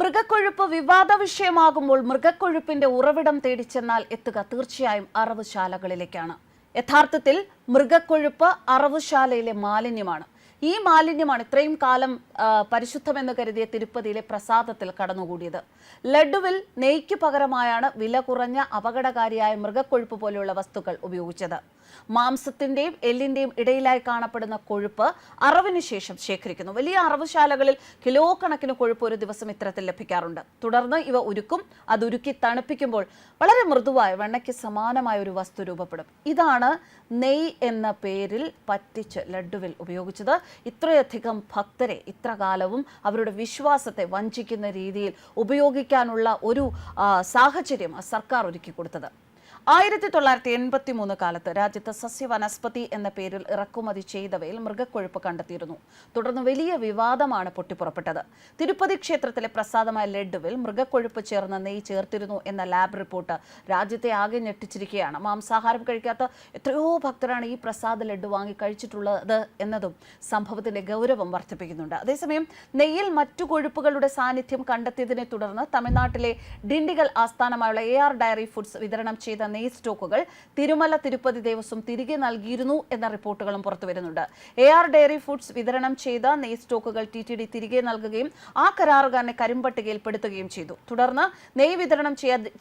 മൃഗക്കൊഴുപ്പ് വിവാദ വിഷയമാകുമ്പോൾ മൃഗക്കൊഴുപ്പിന്റെ ഉറവിടം തേടി ചെന്നാൽ എത്തുക തീർച്ചയായും അറവുശാലകളിലേക്കാണ്. യഥാർത്ഥത്തിൽ മൃഗക്കൊഴുപ്പ് അറവുശാലയിലെ മാലിന്യമാണ്. ഈ മാലിന്യമാണ് ഇത്രയും കാലം പരിശുദ്ധമെന്ന് കരുതിയ തിരുപ്പതിയിലെ പ്രസാദത്തിൽ കടന്നുകൂടിയത്. ലഡുവിൽ നെയ്ക്ക് പകരമായാണ് വില കുറഞ്ഞ അപകടകാരിയായ മൃഗക്കൊഴുപ്പ് പോലെയുള്ള വസ്തുക്കൾ ഉപയോഗിച്ചത്. മാംസത്തിന്റെയും എല്ലിന്റെയും ഇടയിലായി കാണപ്പെടുന്ന കൊഴുപ്പ് അറവിന് ശേഷം ശേഖരിക്കുന്നു. വലിയ അറവുശാലകളിൽ കിലോ കണക്കിന് കൊഴുപ്പ് ഒരു ദിവസം ഇത്തരത്തിൽ ലഭിക്കാറുണ്ട്. തുടർന്ന് ഇവ ഉരുക്കും അത് ഉരുക്കി തണുപ്പിക്കുമ്പോൾ വളരെ മൃദുവായ വെണ്ണയ്ക്ക് സമാനമായ ഒരു വസ്തു രൂപപ്പെടും. ഇതാണ് നെയ് എന്ന പേരിൽ പറ്റിച്ച് ലഡുവിൽ ഉപയോഗിച്ചത്. ഇത്രയധികം ഭക്തരെ ഇത്ര കാലവും അവരുടെ വിശ്വാസത്തെ വഞ്ചിക്കുന്ന രീതിയിൽ ഉപയോഗിക്കാനുള്ള ഒരു സാഹചര്യം സർക്കാർ ഒരുക്കി കൊടുത്തത്. ആയിരത്തി തൊള്ളായിരത്തി എൺപത്തി മൂന്ന് കാലത്ത് രാജ്യത്ത് സസ്യവനസ്പതി എന്ന പേരിൽ ഇറക്കുമതി ചെയ്തവയിൽ മൃഗക്കൊഴുപ്പ് കണ്ടെത്തിയിരുന്നു. തുടർന്ന് വലിയ വിവാദമാണ് പൊട്ടിപ്പുറപ്പെട്ടത്. തിരുപ്പതി ക്ഷേത്രത്തിലെ പ്രസാദമായ ലഡുവിൽ മൃഗക്കൊഴുപ്പ് ചേർന്ന നെയ്യ് ചേർത്തിരുന്നു എന്ന ലാബ് റിപ്പോർട്ട് രാജ്യത്തെ ആകെ ഞെട്ടിച്ചിരിക്കുകയാണ്. മാംസാഹാരം കഴിക്കാത്ത എത്രയോ ഭക്തരാണ് ഈ പ്രസാദ ലഡു വാങ്ങി കഴിച്ചിട്ടുള്ളത് എന്നതും സംഭവത്തിന്റെ ഗൗരവം വർദ്ധിപ്പിക്കുന്നുണ്ട്. അതേസമയം നെയ്യിൽ മറ്റു കൊഴുപ്പുകളുടെ സാന്നിധ്യം കണ്ടെത്തിയതിനെ തുടർന്ന് തമിഴ്നാട്ടിലെ ഡിണ്ടിഗൽ ആസ്ഥാനമായുള്ള എ ആർ ഡയറി ഫുഡ്സ് വിതരണം ചെയ്ത നെയ് സ്റ്റോക്കുകൾ തിരുമല തിരുപ്പതി ദേവസ്വം തിരികെ നൽകിയിരുന്നു എന്ന റിപ്പോർട്ടുകളും പുറത്തുവരുന്നുണ്ട് എ ആർ ഡയറി ഫുഡ്സ് വിതരണം ചെയ്ത നെയ് സ്റ്റോക്കുകൾ ടി ടി ഡി തിരികെ നൽകുകയും ആ കരാറുകാരനെ കരിമ്പട്ടികയിൽപ്പെടുത്തുകയും ചെയ്തു. തുടർന്ന് നെയ് വിതരണം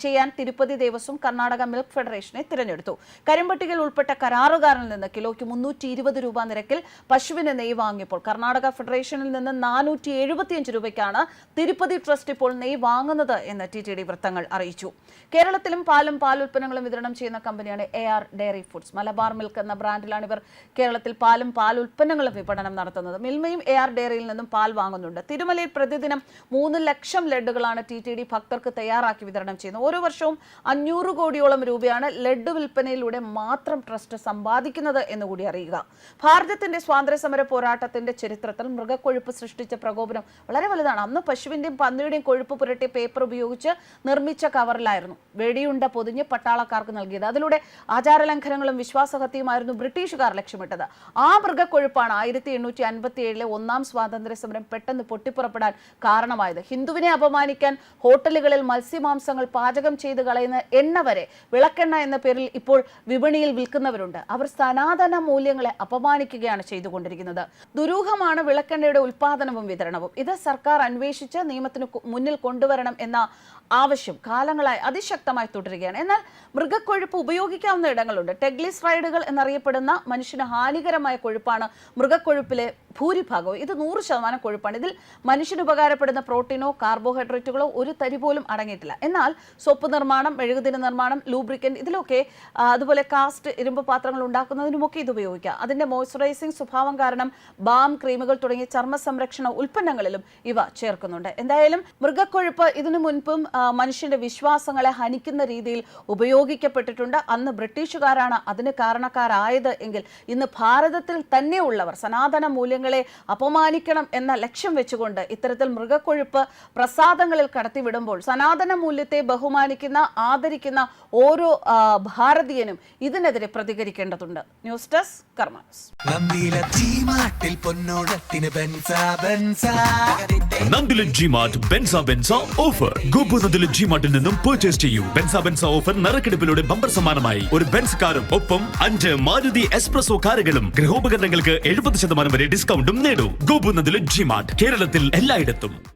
ചെയ്യാൻ തിരുപ്പതി ദേവസ്വം കർണാടക മിൽക്ക് ഫെഡറേഷനെ തിരഞ്ഞെടുത്തു. കരിമ്പട്ടികയിൽ ഉൾപ്പെട്ട കരാറുകാരനിൽ നിന്ന് കിലോയ്ക്ക് മുന്നൂറ്റി ഇരുപത് രൂപ നിരക്കിൽ പശുവിന് നെയ് വാങ്ങിയപ്പോൾ കർണാടക ഫെഡറേഷനിൽ നിന്ന് നാനൂറ്റി എഴുപത്തിയഞ്ച് രൂപയ്ക്കാണ് തിരുപ്പതി ട്രസ്റ്റ് ഇപ്പോൾ നെയ് വാങ്ങുന്നത് എന്ന് ടി ടി ഡി വൃത്തങ്ങൾ അറിയിച്ചു. കേരളത്തിലും പാലും പാലുൽപ്പന്നങ്ങളും വിതരണം ചെയ്യുന്ന കമ്പനിയാണ് A R dairy foods Malabar milk എന്ന ബ്രാൻഡിലാണ് ഇവർ കേരളത്തിൽ പാലും പാൽ ഉൽപ്പന്നങ്ങളും വിപണനം നടത്തുന്നത്. മിൽമയും എ ആർ ഡയറിയിൽ നിന്നും പാൽ വാങ്ങുന്നുണ്ട്. തിരുമലയിൽ പ്രതിദിനം മൂന്ന് ലക്ഷം ലഡുകളാണ് ടി ടി ഡി ഭക്തർക്ക് തയ്യാറാക്കി വിതരണം ചെയ്യുന്നത്. ഓരോ വർഷവും അഞ്ഞൂറ് കോടിയോളം രൂപയാണ് ലഡു വിൽപ്പനയിലൂടെ മാത്രം ട്രസ്റ്റ് സമ്പാദിക്കുന്നത് എന്നുകൂടി അറിയുക. ഭാരതത്തിന്റെ സ്വാതന്ത്ര്യ സമര പോരാട്ടത്തിന്റെ ചരിത്രത്തിൽ മൃഗക്കൊഴുപ്പ് സൃഷ്ടിച്ച പ്രകോപനം വളരെ വലുതാണ്. അന്ന് പശുവിന്റെയും പന്നിയുടെയും കൊഴുപ്പ് പുരട്ടിയ പേപ്പർ ഉപയോഗിച്ച് നിർമ്മിച്ച കവറിലായിരുന്നു വെടിയുണ്ട പൊതിഞ്ഞ് പട്ടാളക്കാർക്ക് നൽകിയത്. അതിലൂടെ ആചാരലംഘനങ്ങളും വിശ്വാസഹത്യയുമായിരുന്നു ബ്രിട്ടീഷുകാർ ലക്ഷ്യമിട്ടത്. ആ മൃഗക്കൊഴുപ്പാണ് ആയിരത്തി എണ്ണൂറ്റി അൻപത്തി ഏഴിലെ ഒന്നാം സ്വാതന്ത്ര്യ സമരം പെട്ടെന്ന് പൊട്ടിപ്പുറപ്പെടാൻ കാരണമായത്. ഹിന്ദുവിനെ അപമാനിക്കാൻ ഹോട്ടലുകളിൽ മത്സ്യമാംസങ്ങൾ പാചകം ചെയ്ത് കളയുന്ന എണ്ണ വരെ വിളക്കെണ്ണ എന്ന പേരിൽ ഇപ്പോൾ വിപണിയിൽ വിൽക്കുന്നവരുണ്ട്. അവർ സനാതന മൂല്യങ്ങളെ അപമാനിക്കുകയാണ് ചെയ്തുകൊണ്ടിരിക്കുന്നത്. ദുരൂഹമാണ് വിളക്കെണ്ണയുടെ ഉൽപാദനവും വിതരണവും. ഇത് സർക്കാർ അന്വേഷിച്ച് നിയമത്തിന് മുന്നിൽ കൊണ്ടുവരണം എന്ന ആവശ്യം കാലങ്ങളായി അതിശക്തമായി തുടരുകയാണ്. എന്നാൽ മൃഗക്കൊഴുപ്പ് ഉപയോഗിക്കാവുന്ന ഇടങ്ങളുണ്ട്. ടെഗ്ലിസ് റൈഡുകൾ എന്നറിയപ്പെടുന്ന മനുഷ്യന് ഹാനികരമായ കൊഴുപ്പാണ് മൃഗക്കൊഴുപ്പിലെ ഭൂരിഭാഗവും. ഇത് നൂറ് ശതമാനം കൊഴുപ്പാണ്. ഇതിൽ മനുഷ്യന് ഉപകാരപ്പെടുന്ന പ്രോട്ടീനോ കാർബോഹൈഡ്രേറ്റുകളോ ഒരു തരി പോലും അടങ്ങിയിട്ടില്ല. എന്നാൽ സോപ്പ് നിർമ്മാണം മെഴുകുതിരി നിർമ്മാണം ലൂബ്രിക്കന്റ് ഇതിലൊക്കെ അതുപോലെ കാസ്റ്റ് ഇരുമ്പ് പാത്രങ്ങൾ ഉണ്ടാക്കുന്നതിനുമൊക്കെ ഇത് ഉപയോഗിക്കാം. അതിന്റെ മോയ്സ്ചറൈസിംഗ് സ്വഭാവം കാരണം ബാം ക്രീമുകൾ തുടങ്ങിയ ചർമ്മ സംരക്ഷണ ഉൽപ്പന്നങ്ങളിലും ഇവ ചേർക്കുന്നുണ്ട്. എന്തായാലും മൃഗക്കൊഴുപ്പ് ഇതിനു മുൻപും മനുഷ്യന്റെ വിശ്വാസങ്ങളെ ഹനിക്കുന്ന രീതിയിൽ ഉപയോഗിക്കപ്പെട്ടിട്ടുണ്ട്. അന്ന് ബ്രിട്ടീഷുകാരാണ് അതിന് കാരണക്കാരായത് എങ്കിൽ ഇന്ന് ഭാരതത്തിൽ തന്നെയുള്ളവർ സനാതന മൂല്യങ്ങളെ അപമാനിക്കണം എന്ന ലക്ഷ്യം വെച്ചുകൊണ്ട് ഇത്തരത്തിൽ മൃഗക്കൊഴുപ്പ് പ്രസാദങ്ങളിൽ കടത്തിവിടുമ്പോൾ സനാതന മൂല്യത്തെ ബഹുമാനിക്കുന്ന ആദരിക്കുന്ന ഓരോ ഭാരതീയനും ഇതിനെതിരെ പ്രതികരിക്കേണ്ടതുണ്ട്. ന്യൂസ് ഡെസ്ക് കർമാസ് ഓഫർ. ഗോപു നന്ദില ജിമാർട്ടിൽ നിന്നും പർച്ചേസ് ചെയ്യൂ. ബെൻസാ ബെൻസ ഓഫർ നറുക്കെടുപ്പിലൂടെ ബമ്പർ സമ്മാനമായി ഒരു ബെൻസ് കാറും ഒപ്പം അഞ്ച് മാരുതി എക്സ്പ്രസോ കാറുകളും ഗൃഹോപകരണങ്ങൾക്ക് എഴുപത് ശതമാനം വരെ ഡിസ്കൗണ്ടും നേടൂ. ഗോപുനദിലും ജിമാർട്ട് കേരളത്തിൽ എല്ലായിടത്തും.